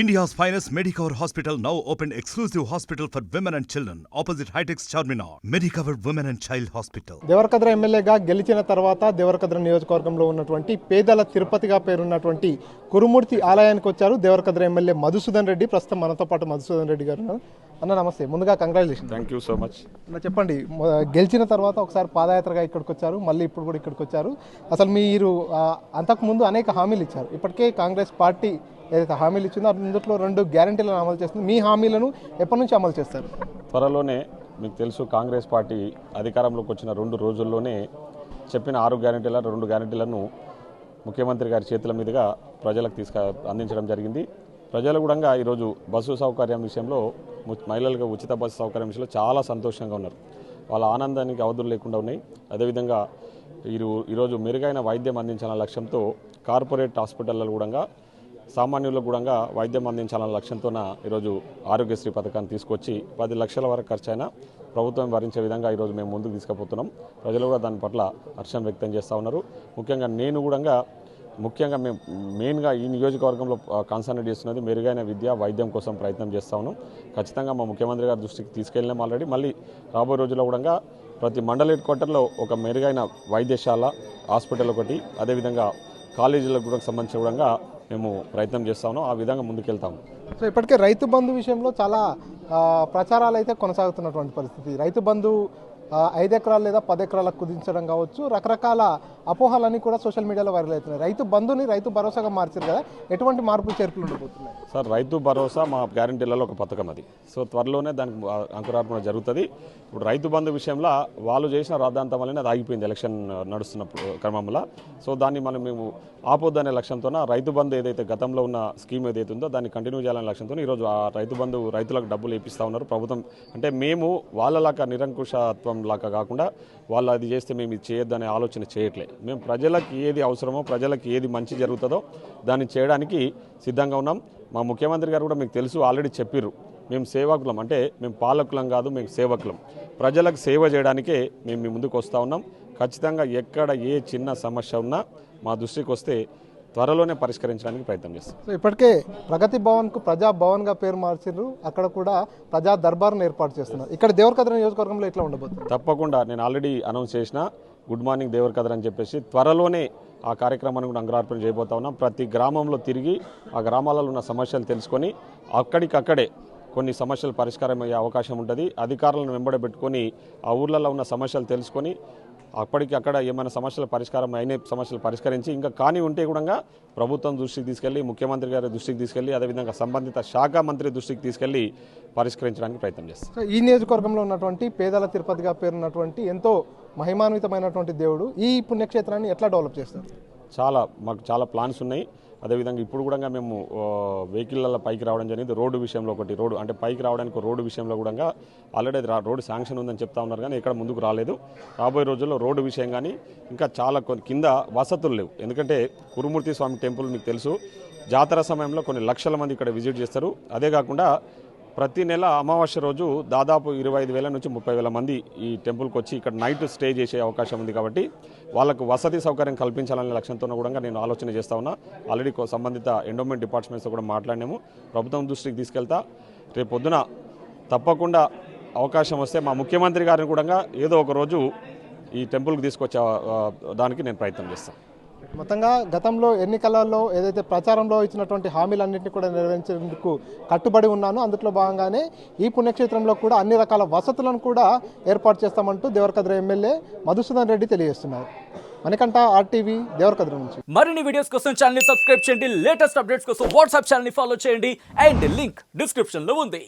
India's finest Medicover Hospital now open exclusive hospital for women and children opposite Hightex Charminar. Medicover Women and Child Hospital. Devarakadra ఎమ్మెల్యేగా గెలిచిన తర్వాత దేవరకద్ర నియోజకవర్గంలో ఉన్నటువంటి పేదల తిరుపతిగా పేరున్నటువంటి కురుమూర్తి ఆలయానికి వచ్చారు దేవరకద్ర ఎమ్మెల్యే మధుసూదన్ రెడ్డి. ప్రస్తుతం మనతో పాటు మధుసూదన్ రెడ్డి గారు. అన్న నమస్తే. ముందుగా congratulation thank you so much అన్న చెప్పండి. గెలిచిన తర్వాత ఒకసారి పాదయాత్రగా ఇక్కడికి వచ్చారు. మళ్ళీ ఇప్పుడు కూడా ఇక్కడికి వచ్చారు. అసలు మీరు అంతకుముందు అనేక హామీలు ఇచ్చారు. ఇప్పటికే కాంగ్రెస్ పార్టీ ఏదైతే హామీలు ఇచ్చిందో అందులో రెండు గ్యారంటీలను అమలు చేస్తుంది. మీ హామీలను ఎప్పటి నుంచి అమలు చేస్తారు? త్వరలోనే మీకు తెలుసు కాంగ్రెస్ పార్టీ అధికారంలోకి వచ్చిన రెండు రోజుల్లోనే చెప్పిన ఆరు గ్యారెంటీల రెండు గ్యారెంటీలను ముఖ్యమంత్రి గారి చేతుల మీదుగా ప్రజలకు తీసుక అందించడం జరిగింది. ప్రజలు కూడా ఈరోజు బస్సు సౌకర్యం విషయంలో ము- మహిళలకు ఉచిత బస్సు సౌకర్యం విషయంలో చాలా సంతోషంగా ఉన్నారు. వాళ్ళ ఆనందానికి అవధులు లేకుండా ఉన్నాయి. అదేవిధంగా ఈరో ఈరోజు మెరుగైన వైద్యం అందించాలన్న లక్ష్యంతో కార్పొరేట్ హాస్పిటల్లో కూడా సామాన్యులకు కూడా వైద్యం అందించాలన్న లక్ష్యంతోన ఈరోజు ఆరోగ్యశ్రీ పథకాన్ని తీసుకొచ్చి పది లక్షల వరకు ఖర్చైనా ప్రభుత్వం భరించే విధంగా ఈరోజు మేము ముందుకు తీసుకుపోతున్నాం. ప్రజలు కూడా దాని పట్ల హర్షం వ్యక్తం చేస్తూ ఉన్నారు. ముఖ్యంగా నేను కూడా ముఖ్యంగా మేము మెయిన్గా ఈ నియోజకవర్గంలో కాన్సన్ట్రేట్ చేస్తున్నది మెరుగైన విద్య వైద్యం కోసం ప్రయత్నం చేస్తా ఉన్నాం. ఖచ్చితంగా మా ముఖ్యమంత్రి గారి దృష్టికి తీసుకెళ్ళినాం ఆల్రెడీ. మళ్ళీ రాబోయే రోజుల్లో కూడా ప్రతి మండల హెడ్ క్వార్టర్లో ఒక మెరుగైన వైద్యశాల హాస్పిటల్ ఒకటి అదేవిధంగా కాలేజీలకు కూడా సంబంధించి కూడా మేము ప్రయత్నం చేస్తాము ఆ విధంగా ముందుకెళ్తాము. సో ఇప్పటికే రైతు బంధు విషయంలో చాలా ప్రచారాలు అయితే కొనసాగుతున్నటువంటి పరిస్థితి. రైతు బంధు ఐదు ఎకరాలు లేదా పది ఎకరాలకు కుదించడం కావచ్చు. రకరకాల అపోహలన్నీ కూడా సోషల్ మీడియాలో వైరల్ అవుతున్నాయి. రైతు బంధుని రైతు భరోసాగా మార్చారు కదా ఎటువంటి మార్పులు చేర్పులు ఉండబోతున్నాయి? సార్ రైతు భరోసా మా గ్యారంటీలలో ఒక పథకం అది. సో త్వరలోనే దానికి అంకురార్పణ జరుగుతుంది. ఇప్పుడు రైతు బంధు విషయంలో వాళ్ళు చేసిన రాద్ధాంతం వల్లనే అది ఆగిపోయింది ఎలక్షన్ నడుస్తున్నప్పుడు క్రమంలో. సో దాన్ని మనం మేము ఆపొద్దనే లక్ష్యంతోన రైతు బంధు ఏదైతే గతంలో ఉన్న స్కీమ్ ఏదైతే ఉందో దాన్ని కంటిన్యూ చేయాలనే లక్ష్యంతో ఈరోజు ఆ రైతు బంధు రైతులకు డబ్బులు ఇప్పిస్తూ ఉన్నారు ప్రభుత్వం. అంటే మేము వాళ్ళలాగా నిరంకుశత్వం లాగా కాకుండా వాళ్ళు అది చేస్తే మేము ఇది చేయొద్దనే ఆలోచన చేయట్లే. మేము ప్రజలకు ఏది అవసరమో ప్రజలకు ఏది మంచి జరుగుతుందో దాన్ని చేయడానికి సిద్ధంగా ఉన్నాం. మా ముఖ్యమంత్రి గారు కూడా మీకు తెలుసు ఆల్రెడీ చెప్పిర్రు. మేము సేవకులం అంటే మేము పాలకులం కాదు మేము సేవకులం. ప్రజలకు సేవ చేయడానికే మేము మీ ముందుకు వస్తూ ఉన్నాం. ఖచ్చితంగా ఎక్కడ ఏ చిన్న సమస్య ఉన్నా మా దృష్టికి వస్తే త్వరలోనే పరిష్కరించడానికి ప్రయత్నం చేస్తాం. సో ఇప్పటికే ప్రగతి భవన్కు ప్రజా భవన్గా పేరు మార్చారు అక్కడ కూడా ప్రజా దర్బార్ను ఏర్పాటు చేస్తున్నారు. ఇక్కడ దేవరకద్ర నియోజకవర్గంలో ఎట్లా ఉండబోతుంది? తప్పకుండా. నేను ఆల్రెడీ అనౌన్స్ చేసిన గుడ్ మార్నింగ్ దేవర్ కదర్ అని చెప్పేసి త్వరలోనే ఆ కార్యక్రమాన్ని కూడా అంకురార్పణ చేయబోతా ఉన్నాం. ప్రతి గ్రామంలో తిరిగి ఆ గ్రామాలలో ఉన్న సమస్యలు తెలుసుకొని అక్కడికక్కడే కొన్ని సమస్యలు పరిష్కారం అయ్యే అవకాశం ఉంటుంది. అధికారులను వెంబడబెట్టుకొని ఆ ఊర్లలో ఉన్న సమస్యలు తెలుసుకొని అప్పటికి అక్కడ ఏమైనా సమస్యల పరిష్కారం అయిన సమస్యలు పరిష్కరించి ఇంకా కాని ఉంటే కూడా ప్రభుత్వం దృష్టికి తీసుకెళ్ళి ముఖ్యమంత్రి గారి దృష్టికి తీసుకెళ్ళి అదేవిధంగా సంబంధిత శాఖ మంత్రి దృష్టికి తీసుకెళ్ళి పరిష్కరించడానికి ప్రయత్నం చేస్తాం. సో ఈ నియోజకవర్గంలో ఉన్నటువంటి పేదల తిరుపతిగా పేరున్నటువంటి ఎంతో మహిమాన్వితమైనటువంటి దేవుడు ఈ పుణ్యక్షేత్రాన్ని ఎట్లా డెవలప్ చేస్తారు? చాలా మాకు చాలా ప్లాన్స్ ఉన్నాయి. అదేవిధంగా ఇప్పుడు కూడా మేము వెహికల్ల పైకి రావడం జరిగింది. రోడ్డు విషయంలో ఒకటి రోడ్డు అంటే పైకి రావడానికి రోడ్డు విషయంలో కూడా ఆల్రెడీ రోడ్డు శాంక్షన్ ఉందని చెప్తా ఉన్నారు కానీ ఇక్కడ ముందుకు రాలేదు. రాబోయే రోజుల్లో రోడ్డు విషయం కానీ ఇంకా చాలా కొన్ని కింద వసతులు లేవు. ఎందుకంటే కురుమూర్తి స్వామి టెంపుల్ మీకు తెలుసు. జాతర సమయంలో కొన్ని లక్షల మంది ఇక్కడ విజిట్ చేస్తారు. అదే కాకుండా ప్రతి నెల అమావాస్య రోజు దాదాపు ఇరవై ఐదు వేల నుంచి ముప్పై వేల మంది ఈ టెంపుల్కి వచ్చి ఇక్కడ నైట్ స్టే చేసే అవకాశం ఉంది కాబట్టి వాళ్ళకు వసతి సౌకర్యం కల్పించాలనే లక్ష్యంతో కూడా నేను ఆలోచన చేస్తా ఉన్నా. ఆల్రెడీ సంబంధిత ఎండోమెంట్ డిపార్ట్మెంట్స్తో కూడా మాట్లాడినాము. ప్రభుత్వం దృష్టికి తీసుకెళ్తా. రేపు పొద్దున తప్పకుండా అవకాశం వస్తే మా ముఖ్యమంత్రి గారిని కూడా ఏదో ఒక రోజు ఈ టెంపుల్కి తీసుకొచ్చే దానికి నేను ప్రయత్నం చేస్తాను మొత్తంగా గతంలో ఎన్నికలలో ఏదైతే ప్రచారంలో ఇచ్చినటువంటి హామీలన్నింటినీ కూడా నెరవేర్చేందుకు కట్టుబడి ఉన్నాను. అందులో భాగంగానే ఈ పుణ్యక్షేత్రంలో కూడా అన్ని రకాల వసతులను కూడా ఏర్పాటు చేస్తామంటూ దేవరకద్ర ఎమ్మెల్యే మధుసూదన్ రెడ్డి తెలియజేస్తున్నారు. మనకంట ఆర్టీవీ దేవరకద్ర నుంచి. మరిన్ని వీడియోస్ కోసం ఛానల్ సబ్స్క్రైబ్ చేయండి. లేటెస్ట్ అప్డేట్స్ కోసం వాట్సాప్ ఛానల్ ఫాలో చేయండి. అండ్ లింక్ డిస్క్రిప్షన్లో ఉంది.